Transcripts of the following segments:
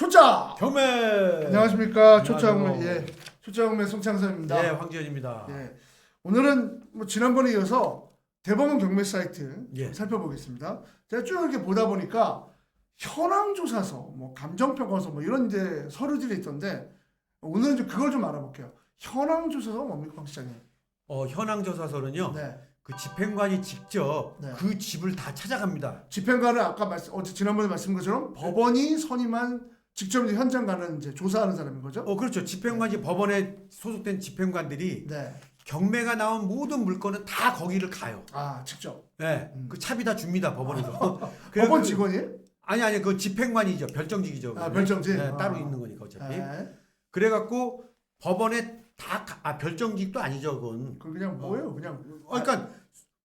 초짜. 경매. 안녕하십니까 초짜홍매 안녕하세요. 예 초짜홍매 송창섭입니다. 네, 황지연입니다. 예 오늘은 뭐 지난번에 이어서 대법원 경매 사이트 예. 살펴보겠습니다. 제가 쭉 이렇게 보다 보니까 현황 조사서, 뭐 감정 평가서 뭐 이런 이제 서류들이 있던데 오늘은 좀 그걸 좀 알아볼게요. 현황 조사서가 뭡니까, 황 시장님? 어, 현황 조사서는요. 네. 그 집행관이 직접 네. 그 집을 다 찾아갑니다. 집행관은 아까 말씀, 어제 지난번에 말씀한 것처럼 법원이 선임한 직접 이제 현장 가는 이제 조사하는 사람인 거죠? 어, 그렇죠. 집행관 이 법원에 소속된 집행관들이 네. 경매가 나온 모든 물건은 다 거기를 가요. 아 직접. 네, 음. 그 차비 다 줍니다 법원에서. 그래서 법원 그- 직원이에요? 아니 아니 그 집행관이죠 별정직이죠. 아, 그거는. 별정직? 네, 아. 따로 있는 거니까 어차피. 네. 그래갖고 법원에 다아 별정직도 아니죠 그건. 그 그냥 뭐예요? 그냥 어, 그러니까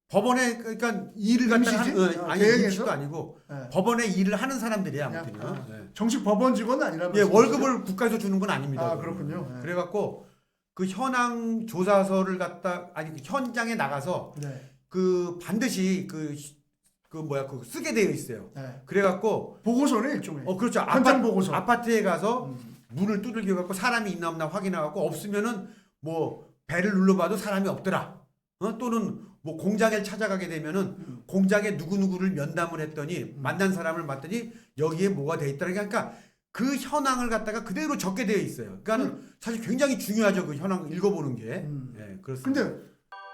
법원에 그러니까 일을 갖다 임시직? 하는 어, 아, 아니? 임시도 아니고 네. 법원에 일을 하는 사람들이야 그냥, 아무튼요. 아, 예. 정식 법원 직원은 아니라면 예, 월급을 국가에서 주는 건 아닙니다. 아 그거는. 그렇군요. 네. 그래갖고 그 현황 조사서를 갖다 아니 그 현장에 나가서 네. 그 반드시 그그 뭐야 그 쓰게 되어 있어요. 네. 그래갖고 보고서는 일종의 어 그렇죠. 현장 아파트, 보고서. 아파트에 가서 음. 문을 두들겨 갖고 사람이 있나 없나 확인하고 없으면은 뭐 배를 눌러봐도 사람이 없더라. 어? 또는 뭐 공장에 찾아가게 되면은 음. 공장에 누구 누구를 면담을 했더니 음. 만난 사람을 봤더니 여기에 뭐가 돼 있더라. 그러니까 그 현황을 갖다가 그대로 적게 되어 있어요. 그러니까는 사실 굉장히 중요하죠. 그 현황 읽어보는 게. 음. 예, 그렇습니다. 근데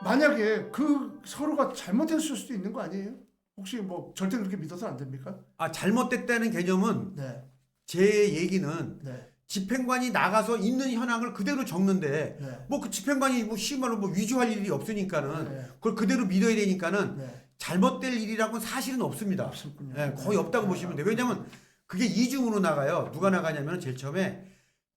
만약에 그 서류가 잘못됐을 수도 있는 거 아니에요? 혹시 뭐 절대 그렇게 믿어서는 안 됩니까? 아 잘못됐다는 개념은 네. 제 얘기는 네. 집행관이 나가서 있는 현황을 그대로 적는데 네. 뭐 그 집행관이 뭐 심하로 뭐 위조할 일이 없으니까는 네. 그걸 그대로 믿어야 되니까는 네. 잘못될 일이라고는 사실은 없습니다. 없었군요. 예, 거의 없다고 네. 보시면 돼요. 왜냐면 그게 이중으로 나가요. 누가 나가냐면 제일 처음에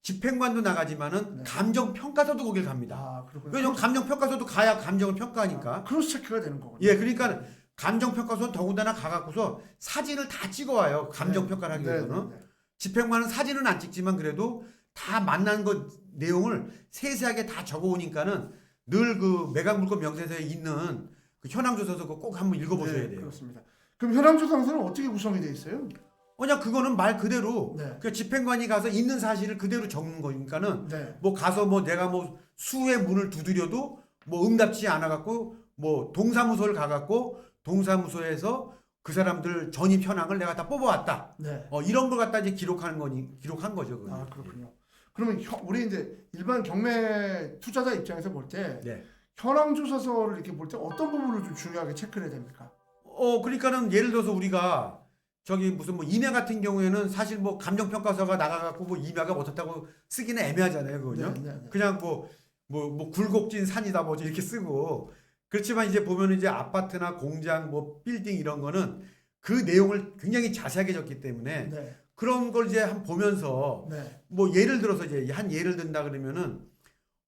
집행관도 나가지만은 네. 감정 평가서도 거길 갑니다. 아 그렇군요. 왜냐면 감정 평가서도 가야 감정을 평가하니까. 아, 크로스 체크가 되는 거군요. 예, 그러니까 감정 평가서 더군다나 가갖고서 사진을 다 찍어와요. 감정 네. 평가를 하기 네, 위해서는. 네, 네. 집행관은 사진은 안 찍지만 그래도 다 만난 것 내용을 세세하게 다 적어오니까는 늘 그 매각 물건 명세서에 있는 그 현황 조사서 그거 꼭 한번 읽어보셔야 네, 돼요. 그렇습니다. 그럼 현황조사서는 어떻게 구성이 돼 있어요? 그냥 그거는 말 그대로 네. 그 집행관이 가서 있는 사실을 그대로 적는 거니까는 네. 뭐 가서 뭐 내가 뭐 수의 문을 두드려도 뭐 응답지 않아 갖고 뭐 동사무소를 가 갖고 동사무소에서 그 사람들 전입 현황을 내가 다 뽑아왔다. 네. 어 이런 걸 갖다 이제 기록하는 거니 기록한 거죠. 그건. 아 그렇군요. 그러면 현- 우리 이제 일반 경매 투자자 입장에서 볼 때 네. 현황 조사서를 이렇게 볼 때 어떤 부분을 좀 중요하게 체크를 해야 됩니까? 어 그러니까는 예를 들어서 우리가 저기 무슨 뭐 임야 같은 경우에는 사실 뭐 감정 평가서가 나가 갖고 뭐 임야가 어떻다고 쓰기는 애매하잖아요, 그거요. 네, 네, 네. 그냥 뭐 뭐뭐 굴곡진 산이다 뭐지 이렇게 쓰고 그렇지만 이제 보면 이제 아파트나 공장 뭐 빌딩 이런 거는 그 내용을 굉장히 자세하게 적기 때문에 네. 그런 걸 이제 한 보면서 네. 뭐 예를 들어서 이제 한 예를 든다 그러면은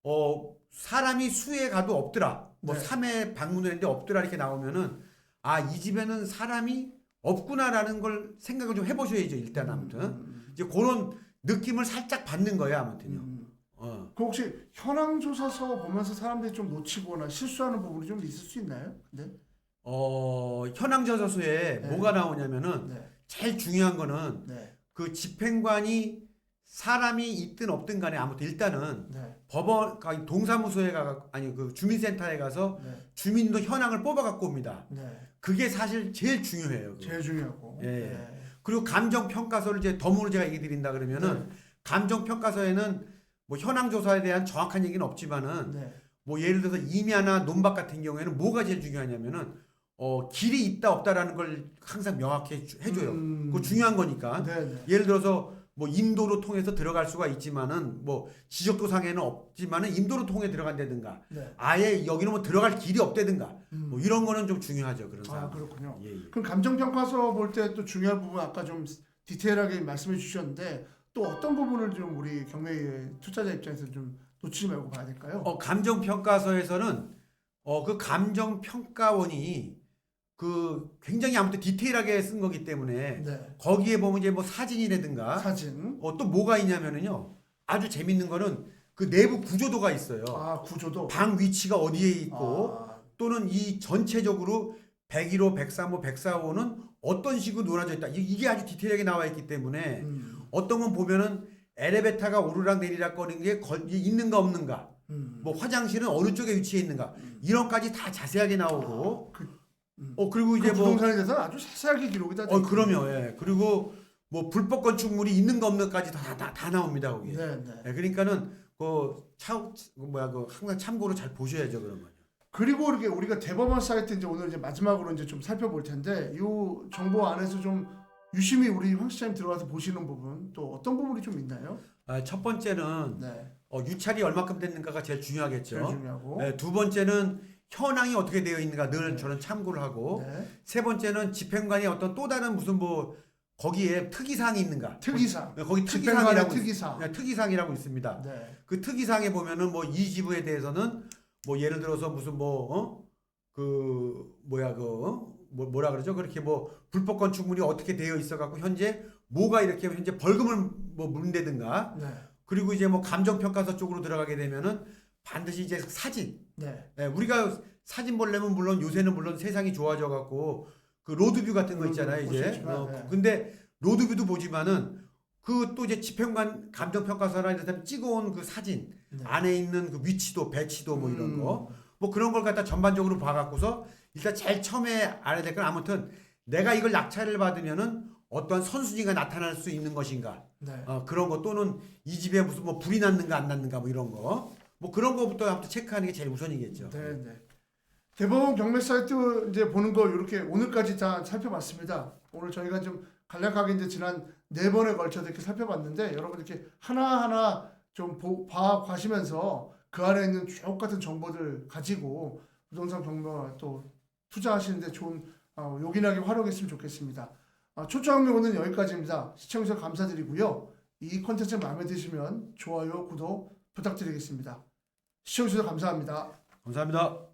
어 사람이 수에 가도 없더라 뭐 네. 삼에 방문을 했는데 없더라 이렇게 나오면은 아 이 집에는 사람이 없구나라는 걸 생각을 좀 해보셔야죠 일단 아무튼 음, 이제 그런 느낌을 살짝 받는 거예요 아무튼요 음. 어. 그 혹시 현황 조사서 보면서 사람들이 좀 놓치거나 실수하는 부분이 좀 있을 수 있나요? 네. 어 현황 조사서에 네. 뭐가 나오냐면은 네. 제일 중요한 거는 네. 그 집행관이 사람이 있든 없든 간에 아무튼 일단은 네. 법원 아니, 동사무소에 가 아니 그 주민센터에 가서 네. 주민도 현황을 뽑아 갖고 옵니다. 네. 그게 사실 제일 중요해요. 그거. 제일 중요하고. 예, 예. 네. 그리고 감정 평가서를 이제 덤으로 제가 얘기 드린다 그러면은 감정 평가서에는 뭐 현황 조사에 대한 정확한 얘기는 없지만은 네. 뭐 예를 들어서 임야나 논밭 같은 경우에는 뭐가 제일 중요하냐면은 어 길이 있다 없다라는 걸 항상 명확히 해줘요. 음. 그거 중요한 거니까. 네. 네. 예를 들어서 뭐 인도로 통해서 들어갈 수가 있지만은 뭐 지적도 상에는 없지만은 인도로 통해 들어간다든가 네. 아예 여기는 뭐 들어갈 길이 없다든가 음. 뭐 이런 거는 좀 중요하죠 그런 아 사람. 그렇군요. 예, 예. 그럼 감정평가서 볼 때 또 중요한 부분 아까 좀 디테일하게 말씀해 주셨는데 또 어떤 부분을 좀 우리 경매 투자자 입장에서 좀 놓치지 말고 봐야 될까요? 어 감정 평가서에서는 어 그 감정 평가원이 그 굉장히 아무튼 디테일하게 쓴 거기 때문에 네. 거기에 보면 이제 뭐 사진이라든가 사진. 어 또 뭐가 있냐면은요 아주 재밌는 거는 그 내부 구조도가 있어요. 아 구조도. 방 위치가 어디에 있고 아, 또는 이 전체적으로 101호, 103호, 104호는 어떤 식으로 놀아져 있다. 이- 이게 아주 디테일하게 나와 있기 때문에 음. 어떤 건 보면은 엘리베이터가 오르락 내리락 거리는 게 걸- 있는가 없는가. 음. 뭐 화장실은 어느 쪽에 위치해 있는가. 이런까지 다 자세하게 나오고. 그, 음. 어 그리고 그 이제 뭐 부동산에 대해서는 아주 자세하게 기록이 다어 그럼요. 예. 그리고 뭐 불법 건축물이 있는가 없는가까지 다, 다, 다 나옵니다 거기 에. 네, 네. 그러니까는 그차 뭐야 그 항상 참고로 잘 보셔야죠 그런 거요 그리고 이렇게 우리가 대법원 사이트 이제 오늘 이제 마지막으로 이제 좀 살펴볼 텐데 이 정보 안에서 좀 유심히 우리 황 시장님 들어가서 보시는 부분 또 어떤 부분이 좀 있나요? 아, 첫 번째는 네, 어, 유찰이 얼마큼 됐는가가 제일 제일 중요하겠죠 중요하고. 네, 두 번째는 현황이 어떻게 되어 있는가 늘 네. 저는 참고를 하고 네. 세 번째는 집행관이 어떤 또 다른 무슨 뭐 거기에 특이사항이 있는가 특이사항. 네, 거기 특이사항이라고 있- 특이사항. 네, 특이사항이라고 있습니다 네. 그 특이사항에 보면은 뭐 이 지부에 대해서는 뭐 예를 들어서 무슨 뭐 어? 그 뭐야 그 어? 뭐 뭐라 그러죠? 그렇게 뭐 불법 건축물이 어떻게 되어 있어 갖고 현재 뭐가 이렇게 현재 벌금을 뭐 물는다든가 네. 그리고 이제 뭐 감정 평가서 쪽으로 들어가게 되면은 반드시 이제 사진 네. 예, 우리가 사진 보려면 물론 요새는 물론 세상이 좋아져 갖고 그 로드뷰 같은 거 있잖아요 이제 있지만, 어, 네. 근데 로드뷰도 보지만은 그 또 이제 집행관 감정 평가서나 이런 사람 찍어온 그 사진 네. 안에 있는 그 위치도 배치도 뭐 이런 음. 거뭐 그런 걸 갖다 전반적으로 봐갖고서 일단 제일 처음에 알아야 될 건 아무튼 내가 이걸 낙찰을 받으면은 어떠한 선순위가 나타날 수 있는 것인가 네. 어, 그런 거 또는 이 집에 무슨 뭐 불이 났는가 안 났는가 뭐 이런 거 뭐 그런 거부터 아무튼 체크하는 게 제일 우선이겠죠. 네, 네. 대법원 경매 사이트 이제 보는 거 이렇게 오늘까지 다 살펴봤습니다. 오늘 저희가 좀 간략하게 이제 지난 네 번에 걸쳐서 이렇게 살펴봤는데 여러분 이렇게 하나하나 좀 보, 봐 가시면서 그 안에 있는 주옥 같은 정보들 가지고 부동산 경매 또 투자하시는데 좋은 어, 요긴하게 활용했으면 좋겠습니다. 아, 초점이 오늘 여기까지입니다. 시청해주셔서 감사드리고요. 이 컨텐츠 마음에 드시면 좋아요, 구독 부탁드리겠습니다. 시청해주셔서 감사합니다. 감사합니다.